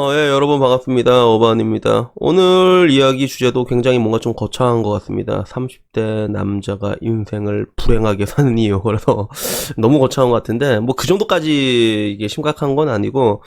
어, 예, 여러분 반갑습니다. 어반입니다. 오늘 이야기 주제도 굉장히 뭔가 좀 거창한 것 같습니다. 30대 남자가 인생을 불행하게 사는 이유. 그래서 너무 거창한 것 같은데, 뭐 그 정도까지 이게 심각한 건 아니고,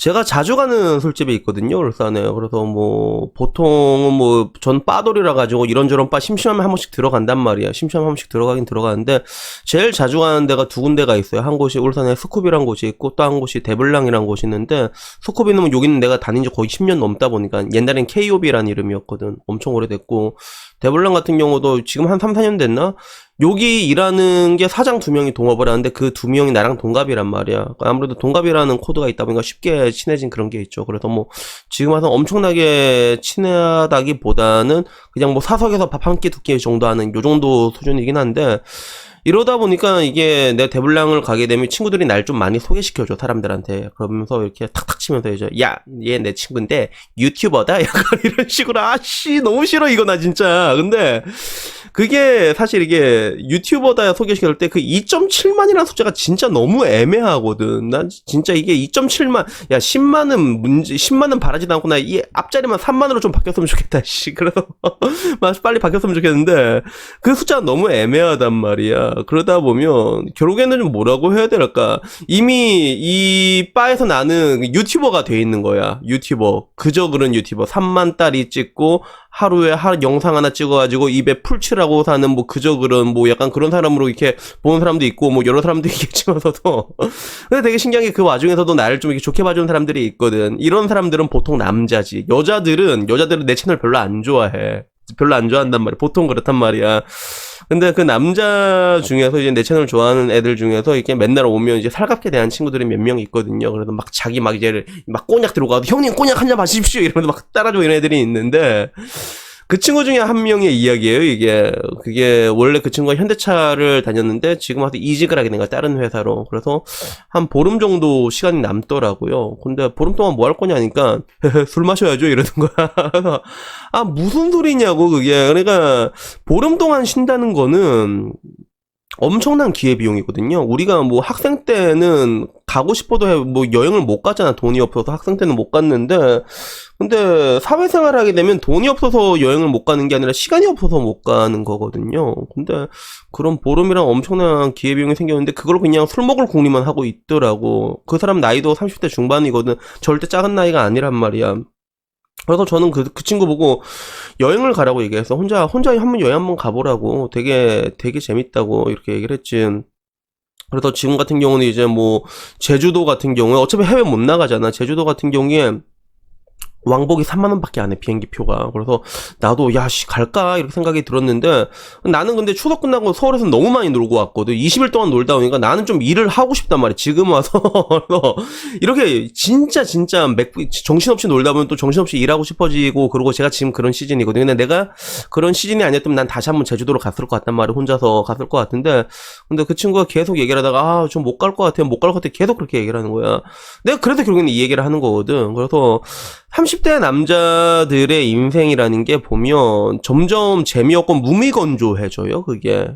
제가 자주 가는 술집이 있거든요, 울산에. 그래서 뭐, 보통은 뭐, 전 빠돌이라 가지고 이런저런 바 심심하면 한 번씩 들어간단 말이야. 심심하면 한 번씩 들어가긴 들어가는데, 제일 자주 가는 데가 두 군데가 있어요. 한 곳이 울산에 스쿠비란 곳이 있고, 또 한 곳이 데블랑이란 곳이 있는데, 스쿠비는 뭐 여기는 내가 다닌 지 거의 10년 넘다 보니까, 옛날엔 KOB라는 이름이었거든. 엄청 오래됐고, 데블랑 같은 경우도 지금 한 3, 4년 됐나? 여기 일하는 게 사장 두 명이 동업을 하는데 그 두 명이 나랑 동갑이란 말이야. 아무래도 동갑이라는 코드가 있다 보니까 쉽게 친해진 그런 게 있죠. 그래서 뭐 지금 와서 엄청나게 친하다기보다는 그냥 뭐 사석에서 밥 한 끼 두 끼 정도 하는 요 정도 수준이긴 한데 이러다 보니까 이게 내 대블랑을 가게 되면 친구들이 날 좀 많이 소개시켜줘 사람들한테 그러면서 이렇게 탁탁 치면서 이제 야 얘 내 친구인데 유튜버다 약간 이런 식으로 아씨 너무 싫어 이거 나 진짜 근데 그게 사실 이게 유튜버다 소개시킬 때 그 2.7만이라는 숫자가 진짜 너무 애매하거든. 난 진짜 이게 2.7만, 야 10만은 문제, 10만은 바라지도 않고 나 이 앞자리만 3만으로 좀 바뀌었으면 좋겠다. 씨, 그래서 빨리 바뀌었으면 좋겠는데 그 숫자가 너무 애매하단 말이야. 그러다 보면 결국에는 좀 뭐라고 해야 될까? 이미 이 바에서 나는 유튜버가 돼 있는 거야. 유튜버. 그저 그런 유튜버. 3만 딸이 찍고 하루에 하 영상 하나 찍어가지고 입에 풀칠하고 사는 뭐 그저 그런 뭐 약간 그런 사람으로 이렇게 보는 사람도 있고 뭐 여러 사람도 있겠지만서도. 근데 되게 신기한 게 그 와중에서도 나를 좀 이렇게 좋게 봐주는 사람들이 있거든. 이런 사람들은 보통 남자지. 여자들은 여자들은 내 채널 별로 안 좋아해 별로 안 좋아한단 말이야 보통 그렇단 말이야 근데 그 남자 중에서 이제 내 채널 좋아하는 애들 중에서 이렇게 맨날 오면 이제 살갑게 대한 친구들이 몇 명 있거든요. 그래서 막 자기 막 이제 막 꼬냑 들어가도 형님 꼬냑 한 잔 마십시오 이러면서 막 따라줘 이런 애들이 있는데 그 친구 중에 한 명의 이야기예요, 이게. 그게, 원래 그 친구가 현대차를 다녔는데, 지금 와서 이직을 하게 된 거야, 다른 회사로. 그래서, 한 보름 정도 시간이 남더라고요. 근데, 보름 동안 뭐 할 거냐니까, 술 마셔야죠, 이러는 거야. 아, 무슨 소리냐고, 그게. 그러니까, 보름 동안 쉰다는 거는, 엄청난 기회비용이거든요. 우리가 뭐 학생 때는 가고 싶어도 해, 뭐 여행을 못 가잖아. 돈이 없어서 학생 때는 못 갔는데, 근데 사회생활 하게 되면 돈이 없어서 여행을 못 가는 게 아니라 시간이 없어서 못 가는 거거든요. 근데 그런 보름이랑 엄청난 기회비용이 생겼는데 그걸 그냥 술 먹을 궁리만 하고 있더라고. 그 사람 나이도 30대 중반이거든. 절대 작은 나이가 아니란 말이야. 그래서 저는 그, 그 친구 보고 여행을 가라고 얘기해서 혼자, 혼자 한번 여행 한번 가보라고 되게, 되게 재밌다고 이렇게 얘기를 했지. 그래서 지금 같은 경우는 이제 뭐, 제주도 같은 경우에 어차피 해외 못 나가잖아. 제주도 같은 경우에 왕복이 3만 원밖에 안 해 비행기 표가. 그래서 나도 야씨 갈까? 이렇게 생각이 들었는데 나는 근데 추석 끝나고 서울에서 너무 많이 놀고 왔거든. 20일 동안 놀다 보니까 나는 좀 일을 하고 싶단 말이야 지금 와서. 그래서 이렇게 진짜 진짜 맥 정신없이 놀다 보면 또 정신없이 일하고 싶어지고 그러고 제가 지금 그런 시즌이거든요. 근데 내가 그런 시즌이 아니었다면 난 다시 한번 제주도로 갔을 것 같단 말이야 혼자서 갔을 것 같은데. 근데 그 친구가 계속 얘기를 하다가 아 좀 못 갈 것 같아요. 못 갈 것 같아. 계속 그렇게 얘기를 하는 거야. 내가 그래도 결국에는 이 얘기를 하는 거거든. 그래서 30대 남자들의 인생이라는 게 보면 점점 재미없고 무미건조해져요, 그게.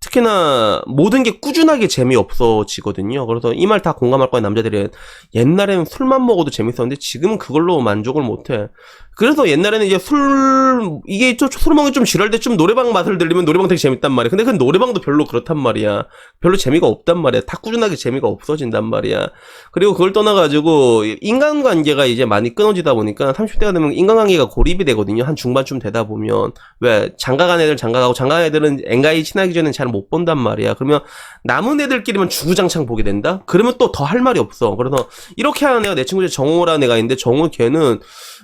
특히나 모든 게 꾸준하게 재미없어지거든요. 그래서 이 말 다 공감할 거야, 남자들은. 옛날에는 술만 먹어도 재밌었는데 지금은 그걸로 만족을 못해. 그래서 옛날에는 이제 술, 이게 좀, 술 먹으면 좀 지랄 때좀 노래방 맛을 들리면 노래방 되게 재밌단 말이야. 근데 그 노래방도 별로 그렇단 말이야. 별로 재미가 없단 말이야. 다 꾸준하게 재미가 없어진단 말이야. 그리고 그걸 떠나가지고 인간관계가 이제 많이 끊어지다 보니까 30대가 되면 인간관계가 고립이 되거든요. 한 중반쯤 되다 보면. 왜, 장가간 애들 장가가고 장가간 애들은 앵가이 친하기 전에 잘 못 본단 말이야. 그러면 남은 애들끼리만 주구장창 보게 된다? 그러면 또 더 할 말이 없어. 그래서 이렇게 하는 애가 내 친구 중에 정호라는 애가 있는데 정호 걔는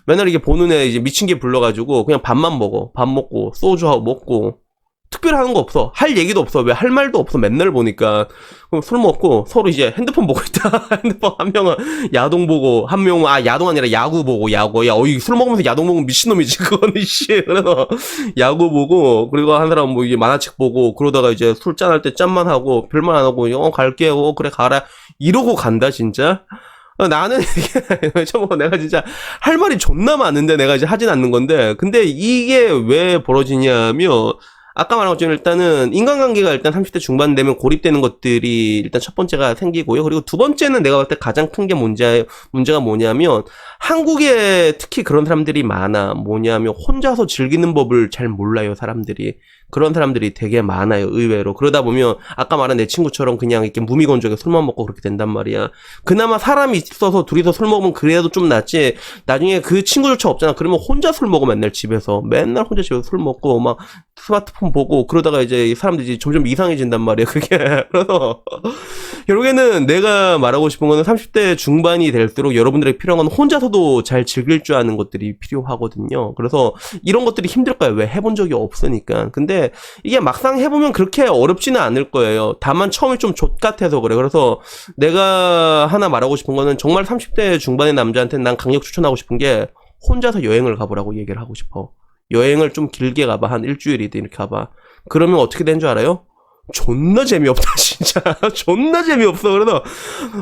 맨날 이게 보는 애 이제 미친 게 불러가지고 그냥 밥만 먹어. 밥 먹고 소주하고 먹고 특별한 거 없어. 할 얘기도 없어. 왜 할 말도 없어. 맨날 보니까. 그럼 술 먹고 서로 이제 핸드폰 보고 있다. 핸드폰 한 명은 야동 보고 한 명은 아 야동 아니라 야구 보고 야구. 야 어이 술 먹으면서 야동 보면 미친놈이지 그거는 씨. 그래서 야구 보고 그리고 한 사람 뭐 이제 만화책 보고 그러다가 이제 술 짠할 때 짠만 하고 별말 안 하고 어 갈게. 어 그래 가라. 이러고 간다 진짜. 어, 나는 이게 저 내가 진짜 할 말이 존나 많은데 내가 이제 하진 않는 건데 근데 이게 왜 벌어지냐면 아까 말한 것처럼 일단은 인간관계가 일단 30대 중반 되면 고립되는 것들이 일단 첫 번째가 생기고요. 그리고 두 번째는 내가 봤을 때 가장 큰 게 문제, 문제가 뭐냐면 한국에 특히 그런 사람들이 많아. 뭐냐면 혼자서 즐기는 법을 잘 몰라요, 사람들이. 그런 사람들이 되게 많아요, 의외로. 그러다 보면 아까 말한 내 친구처럼 그냥 이렇게 무미건조하게 술만 먹고 그렇게 된단 말이야. 그나마 사람이 있어서 둘이서 술 먹으면 그래도 좀 낫지. 나중에 그 친구조차 없잖아. 그러면 혼자 술 먹어 맨날 집에서. 맨날 혼자 집에서 술 먹고 막 스마트폰 보고 그러다가 이제 이 사람들이 점점 이상해진단 말이야, 그게. 그래서 결국에는 내가 말하고 싶은 거는 30대 중반이 될수록 여러분들에게 필요한 건 혼자서도 잘 즐길 줄 아는 것들이 필요하거든요. 그래서 이런 것들이 힘들까요? 왜 해본 적이 없으니까. 근데 이게 막상 해보면 그렇게 어렵지는 않을 거예요. 다만 처음에 좀 족같아서 그래. 그래서 내가 하나 말하고 싶은 거는 정말 30대 중반의 남자한테는 난 강력 추천하고 싶은 게 혼자서 여행을 가보라고 얘기를 하고 싶어. 여행을 좀 길게 가봐. 한 일주일이든 이렇게 가봐. 그러면 어떻게 된줄 알아요? 존나 재미없다 진짜. 존나 재미없어. 그래서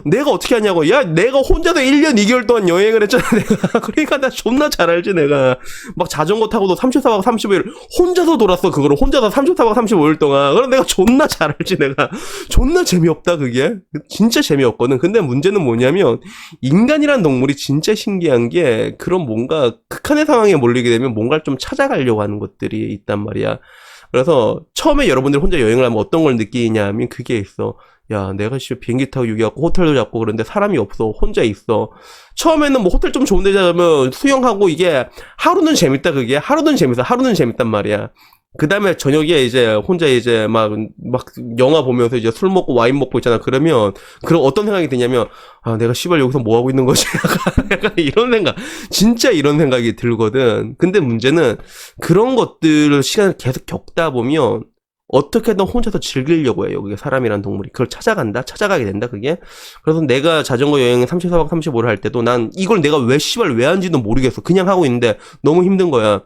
내가 어떻게 하냐고. 야 내가 혼자서 1년 2개월 동안 여행을 했잖아 내가. 그러니까 나 존나 잘 알지 내가. 막 자전거 타고도 34박 35일 혼자서 돌았어 그거를. 혼자서 34박 35일 동안. 그럼 내가 존나 잘 알지 내가. 존나 재미없다 그게. 진짜 재미없거든. 근데 문제는 뭐냐면 인간이란 동물이 진짜 신기한 게 그런 뭔가 극한의 상황에 몰리게 되면 뭔가를 좀 찾아가려고 하는 것들이 있단 말이야 그래서 처음에 여러분들 혼자 여행을 하면 어떤 걸 느끼냐 하면 그게 있어. 야, 내가 씨 비행기 타고 여기 갖고 호텔도 잡고 그런데 사람이 없어. 혼자 있어. 처음에는 뭐 호텔 좀 좋은 데 잡으면 수영하고 이게 하루는 재밌다 그게. 하루는 재밌어. 하루는 재밌단 말이야. 그 다음에 저녁에 이제 혼자 이제 막, 막 영화 보면서 이제 술 먹고 와인 먹고 있잖아. 그러면, 그럼 어떤 생각이 드냐면, 아, 내가 씨발 여기서 뭐 하고 있는 거지? 약간, 이런 생각. 진짜 이런 생각이 들거든. 근데 문제는 그런 것들을 시간을 계속 겪다 보면, 어떻게든 혼자서 즐기려고 해요. 그게 사람이란 동물이. 그걸 찾아간다? 찾아가게 된다, 그게. 그래서 내가 자전거 여행 34박 35를 할 때도 난 이걸 내가 왜 씨발 왜 한지도 모르겠어. 그냥 하고 있는데 너무 힘든 거야.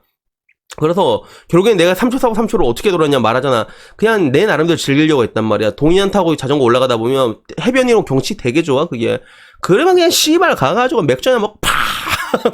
그래서 결국엔 내가 3초 사고 3초를 어떻게 돌았냐 말하잖아. 그냥 내 나름대로 즐기려고 했단 말이야. 동해안 타고 자전거 올라가다 보면 해변이랑 경치 되게 좋아 그게. 그러면 그냥 씨발 가가지고 맥주 한잔 먹고 파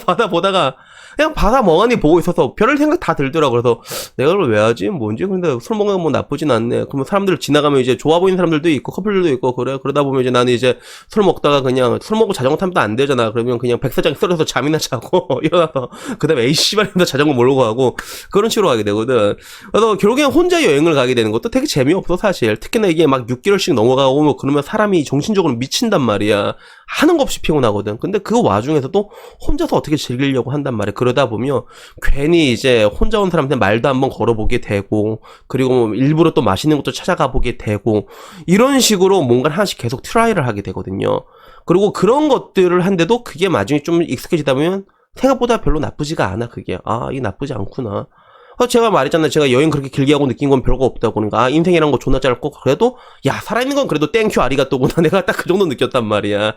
바다 보다가 그냥 바다 멍하니 보고 있어서 별 생각 다 들더라고. 그래서 내가 그걸 왜 하지? 뭔지? 근데 술 먹는 건 뭐 나쁘진 않네. 그러면 사람들 지나가면 이제 좋아 보이는 사람들도 있고 커플들도 있고 그래. 그러다 보면 이제 나는 이제 술 먹다가 그냥 술 먹고 자전거 타면 또안 되잖아. 그러면 그냥 백사장 썰어서 잠이나 자고 일어나서 그다음에 에이 씨발인다 자전거 몰고 가고 그런 식으로 가게 되거든. 그래서 결국엔 혼자 여행을 가게 되는 것도 되게 재미없어 사실. 특히나 이게 막 6개월씩 넘어가고 뭐 그러면 사람이 정신적으로 미친단 말이야. 하는 거 없이 피곤하거든. 근데 그 와중에서도 혼자서 어떻게 즐기려고 한단 말이야. 그러다 보면 괜히 이제 혼자 온 사람한테 말도 한번 걸어보게 되고, 그리고 뭐 일부러 또 맛있는 것도 찾아가 보게 되고, 이런 식으로 뭔가를 하나씩 계속 트라이를 하게 되거든요. 그리고 그런 것들을 한데도 그게 나중에 좀 익숙해지다 보면 생각보다 별로 나쁘지가 않아, 그게. 아, 이게 나쁘지 않구나. 그래서 제가 말했잖아요. 제가 여행 그렇게 길게 하고 느낀 건 별거 없다고. 그러니까, 아, 인생이란 거 존나 짧고, 그래도, 야, 살아있는 건 그래도 땡큐 아리가또구나. 내가 딱 그 정도 느꼈단 말이야.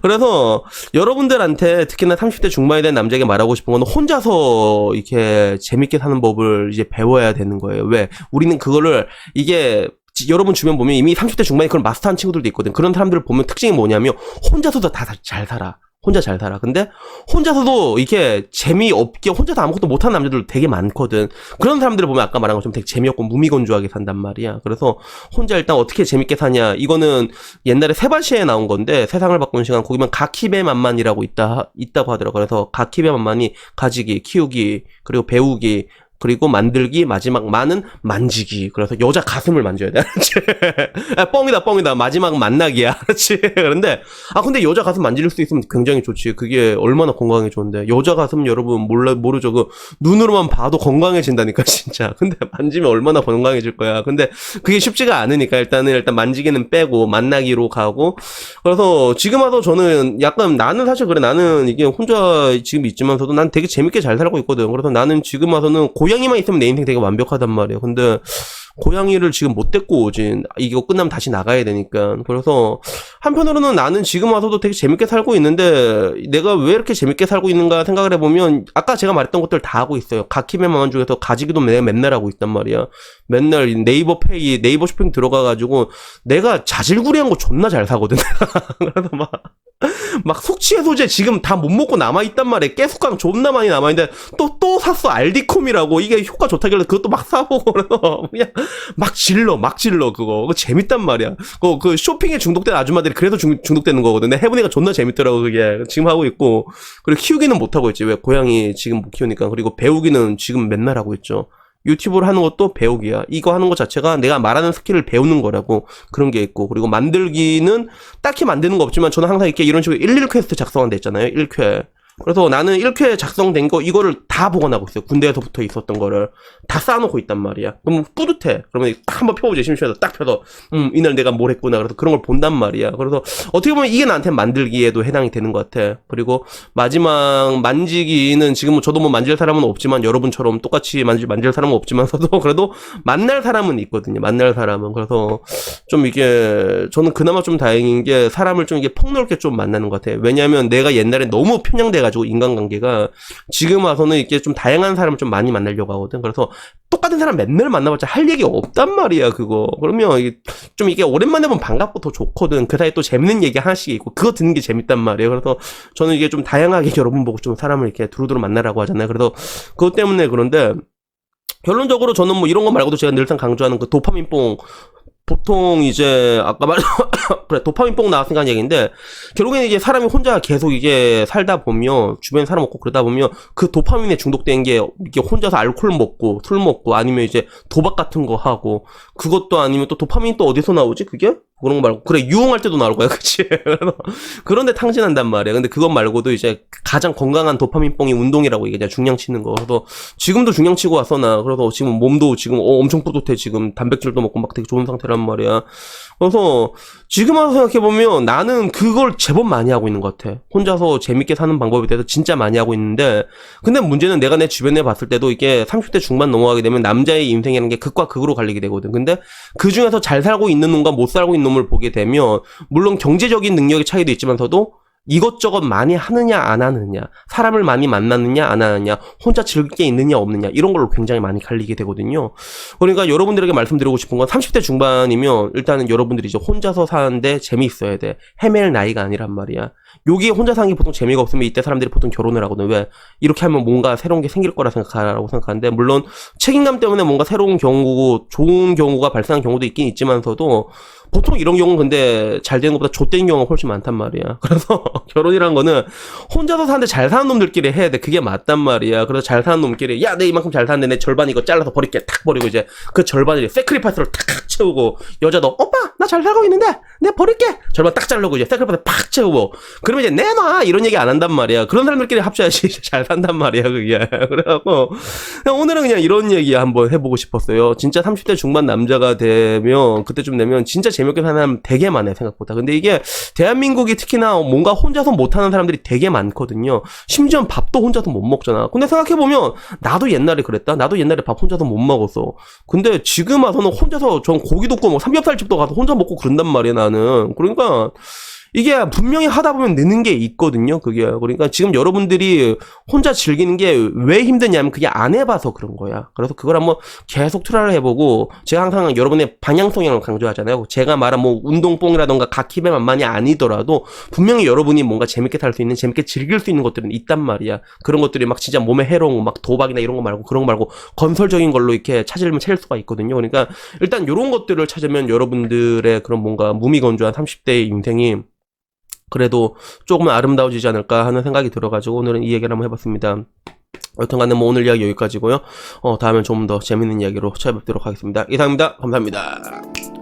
그래서, 여러분들한테 특히나 30대 중반에 된 남자에게 말하고 싶은 건 혼자서 이렇게 재밌게 사는 법을 이제 배워야 되는 거예요. 왜? 우리는 그거를, 이게, 지- 여러분 주변 보면 이미 30대 중반에 그걸 마스터한 친구들도 있거든. 그런 사람들을 보면 특징이 뭐냐면, 혼자서도 다 잘 살아. 혼자 잘 살아. 근데 혼자서도 이렇게 재미없게 혼자서 아무것도 못하는 남자들 되게 많거든. 그런 사람들을 보면 아까 말한 것처럼 되게 재미없고 무미건조하게 산단 말이야. 그래서 혼자 일단 어떻게 재밌게 사냐. 이거는 옛날에 세바시에 나온 건데 세상을 바꾸는 시간 거기면 가키베 만만이라고 있다 있다고 하더라고. 그래서 가키베 만만이 가지기, 키우기, 그리고 배우기, 그리고 만들기 마지막 만은 만지기. 그래서 여자 가슴을 만져야 돼? 아, 뻥이다 뻥이다. 마지막은 만나기야. 알았지? 그런데 아 근데 여자 가슴 만질 수 있으면 굉장히 좋지. 그게 얼마나 건강에 좋은데. 여자 가슴 여러분 몰라 모르죠. 그 눈으로만 봐도 건강해진다니까 진짜. 근데 만지면 얼마나 건강해질 거야. 근데 그게 쉽지가 않으니까 일단은 일단 만지기는 빼고 만나기로 가고. 그래서 지금 와서 저는 약간 나는 사실 그래. 나는 이게 혼자 지금 있지만서도 난 되게 재밌게 잘 살고 있거든. 그래서 나는 지금 와서는 고 양이만 있으면 내 인생 되게 완벽하단 말이야 근데 고양이를 지금 못 데리고 오진 이거 끝나면 다시 나가야 되니까. 그래서 한편으로는 나는 지금 와서도 되게 재밌게 살고 있는데 내가 왜 이렇게 재밌게 살고 있는가 생각을 해보면 아까 제가 말했던 것들 다 하고 있어요. 가키메 마만 중에서 가지기도 내가 맨날 하고 있단 말이야. 맨날 이 네이버 페이 네이버 쇼핑 들어가가지고 내가 자질구레한 거 존나 잘 사거든. 그래서 막 막 숙취해소제 지금 다 못 먹고 남아있단 말이야. 깨숙강 존나 많이 남아있는데 또, 또 샀어. 알디콤이라고. 이게 효과 좋다길래 그것도 막 사보고 그냥 막 질러, 막 질러, 그거. 그거 재밌단 말이야. 그, 그 쇼핑에 중독된 아줌마들이 그래서 중, 중독되는 거거든. 근데 해보니까 존나 재밌더라고, 그게. 지금 하고 있고. 그리고 키우기는 못하고 있지. 왜 고양이 지금 못 키우니까. 그리고 배우기는 지금 맨날 하고 있죠. 유튜브를 하는 것도 배우기야. 이거 하는 것 자체가 내가 말하는 스킬을 배우는 거라고 그런 게 있고 그리고 만들기는 딱히 만드는 거 없지만 저는 항상 이렇게 이런 식으로 11 퀘스트 작성한다 했잖아요. 1쾌. 그래서 나는 1쾌 작성된 거 이거를 다 보관하고 있어요. 군대에서부터 있었던 거를 다 쌓아놓고 있단 말이야. 그럼 뿌듯해. 그러면 딱 한번 펴보지 심심해서 딱 펴서 음 이날 내가 뭘 했구나. 그래서 그런 걸 본단 말이야. 그래서 어떻게 보면 이게 나한테 만들기에도 해당이 되는 것 같아. 그리고 마지막 만지기는 지금 저도 뭐 만질 사람은 없지만 여러분처럼 똑같이 만질 만질 사람은 없지만서도 그래도 만날 사람은 있거든요. 만날 사람은 그래서 좀 이게 저는 그나마 좀 다행인 게 사람을 좀 이게 폭넓게 좀 만나는 것 같아 요. 왜냐하면 내가 옛날에 너무 편향돼 가지고 인간관계가 지금 와서는 이렇게 좀 다양한 사람을 좀 많이 만나려고 하거든. 그래서 똑같은 사람 맨날 만나봤자 할 얘기 없단 말이야 그거. 그러면 이게 좀 이게 오랜만에 보면 반갑고 더 좋거든. 그 사이에 또 재밌는 얘기 하나씩 있고 그거 듣는 게 재밌단 말이에요. 그래서 저는 이게 좀 다양하게 여러분 보고 좀 사람을 이렇게 두루두루 만나라고 하잖아요. 그래서 그것 때문에 그런데 결론적으로 저는 뭐 이런 거 말고도 제가 늘상 강조하는 그 도파민 뽕 보통 이제 아까 말 그래 도파민 뽕 나왔으니까 한 얘기인데 결국에는 이제 사람이 혼자 계속 이게 살다 보면 주변에 사람 없고 그러다 보면 그 도파민에 중독된 게 이게 혼자서 알코올 먹고 술 먹고 아니면 이제 도박 같은 거 하고 그것도 아니면 또 도파민 또 어디서 나오지 그게 그런 거 말고 그래 유흥할 때도 나올 거야 그치? 그런데 탕진한단 말이야. 근데 그것 말고도 이제 가장 건강한 도파민 뽕이 운동이라고 이게 중량 치는 거. 그래서 지금도 중량 치고 왔어 나 그래서 지금 몸도 지금 어, 엄청 뿌듯해 지금. 단백질도 먹고 막 되게 좋은 상태란 말이야. 그래서 지금 와서 생각해보면 나는 그걸 제법 많이 하고 있는 것 같아. 혼자서 재밌게 사는 방법에 대해서 진짜 많이 하고 있는데, 근데 문제는 내가 내 주변에 봤을 때도 이게 30대 중반 넘어가게 되면 남자의 인생이라는 게 극과 극으로 갈리게 되거든. 근데 그 중에서 잘 살고 있는 놈과 못 살고 있는 놈을 보게 되면, 물론 경제적인 능력의 차이도 있지만서도 이것저것 많이 하느냐 안 하느냐 사람을 많이 만나느냐 안 하느냐 혼자 즐길 게 있느냐 없느냐 이런 걸로 굉장히 많이 갈리게 되거든요. 그러니까 여러분들에게 말씀드리고 싶은 건 30대 중반이면 일단은 여러분들이 이제 혼자서 사는데 재미있어야 돼. 헤맬 나이가 아니란 말이야. 여기 혼자 사는 게 보통 재미가 없으면 이때 사람들이 보통 결혼을 하거든. 왜? 이렇게 하면 뭔가 새로운 게 생길 거라 생각하라고 생각하는데 물론 책임감 때문에 뭔가 새로운 경우고 좋은 경우가 발생한 경우도 있긴 있지만서도 보통 이런 경우는 근데 잘 되는 것보다 좆된 경우가 훨씬 많단 말이야. 그래서 결혼이란 거는 혼자서 사는데 잘 사는 놈들끼리 해야 돼. 그게 맞단 말이야. 그래서 잘 사는 놈끼리 야, 내 이만큼 잘 사는데 내 절반 이거 잘라서 버릴게. 탁 버리고 이제 그 절반을 세크리파스로 탁 채우고 여자도 오빠 나 잘 살고 있는데 내 버릴게. 절반 딱 자르고 이제 세크리파스 팍 채우고 그러면 이제 내놔 이런 얘기 안 한단 말이야. 그런 사람들끼리 합쳐야지 잘 산단 말이야. 그게. 그래갖고 그냥 오늘은 그냥 이런 얘기 한번 해보고 싶었어요. 진짜 30대 중반 남자가 되면 그때쯤 되면 진짜 재밌게 사는 사람 되게 많아요 생각보다. 근데 이게 대한민국이 특히나 뭔가 혼자서 못하는 사람들이 되게 많거든요. 심지어 밥도 혼자서 못 먹잖아. 근데 생각해 보면 나도 옛날에 그랬다. 나도 옛날에 밥 혼자서 못 먹었어. 근데 지금 와서는 혼자서 전 고기도 구워 먹고 삼겹살집도 가서 혼자 먹고 그런단 말이야 나는. 그러니까 이게 분명히 하다 보면 느는 게 있거든요. 그게 그러니까 지금 여러분들이 혼자 즐기는 게 왜 힘드냐면 그게 안 해봐서 그런 거야. 그래서 그걸 한번 계속 트라이를 해보고 제가 항상 여러분의 방향성을 강조하잖아요. 제가 말한 뭐 운동뽕이라던가 각힙의 만만이 아니더라도 분명히 여러분이 뭔가 재밌게 살 수 있는 재밌게 즐길 수 있는 것들은 있단 말이야. 그런 것들이 막 진짜 몸에 해로운 거, 막 도박이나 이런 거 말고 그런 거 말고 건설적인 걸로 이렇게 찾으려면 찾을 수가 있거든요. 그러니까 일단 이런 것들을 찾으면 여러분들의 그런 뭔가 무미건조한 30대의 인생이 그래도 조금 아름다워지지 않을까 하는 생각이 들어가지고 오늘은 이 얘기를 한번 해봤습니다. 여튼 간에 뭐 오늘 이야기 여기까지고요. 어, 다음엔 좀 더 재밌는 이야기로 찾아뵙도록 하겠습니다. 이상입니다. 감사합니다.